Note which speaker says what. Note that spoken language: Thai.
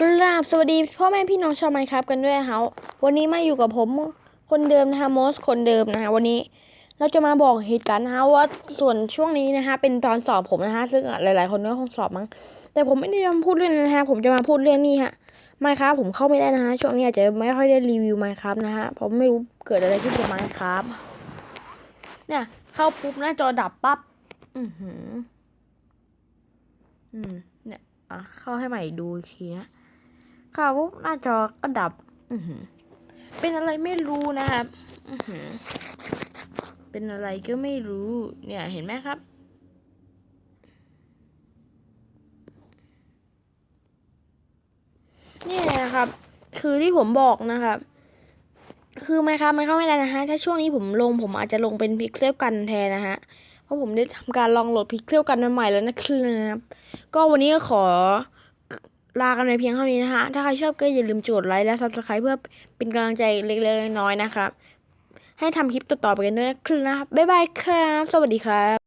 Speaker 1: กราบสวัสดีพ่อแม่พี่น้องชาวไมครับกันด้วยนะคะวันนี้มาอยู่กับผมคนเดิมนะคะมอสคนเดิมนะคะวันนี้เราจะมาบอกเหตุการณ์นะคะว่าส่วนช่วงนี้นะคะเป็นตอนสอบผมนะคะซึ่งหลาย ๆ คนก็คงสอบมั้งแต่ผมไม่ได้จะพูดเรื่องนะคะผมจะมาพูดเรื่องนี้ฮะไมครับผมเข้าไม่ได้นะคะช่วงนี้อาจจะไม่ค่อยได้รีวิวไมครับนะฮะเพราะไม่รู้เกิดอะไรขึ้นกับไมครับเนี่ยเข้าปุ๊บหน้าจอดับปั๊บอือหืออืมเนี่ยอะเข้าให้ใหม่ดูอีกทีนะ ค่ะปุ๊บหน้าจอก็ดับ อืเป็นอะไรไม่รู้นะครับอืเป็นอะไรก็ไม่รู้ เนี่ยเห็นไหมครับ เนี่ยนะครับ คือที่ผมบอกนะครับ คือไหมครับไม่เข้าไม่ได้นะฮะ ถ้าช่วงนี้ผมลงผมอาจจะลงเป็นพิกเซลกันแทนนะฮะ เพราะผมได้ทำการลองโหลดพิกเซลกันมาใหม่แล้วนะครับ ก็วันนี้ก็ขอ ลากันไปเพียงเท่านี้นะคะ ถ้าใครชอบก็อย่าลืมจดไลค์และ s u b สไครต์เพื่อเป็นกำลังใจเล็กๆน้อยๆนะครับ ให้ทำคลิปต่อๆไปกันด้วยนะครับบ๊ายบายครับ สวัสดีครับ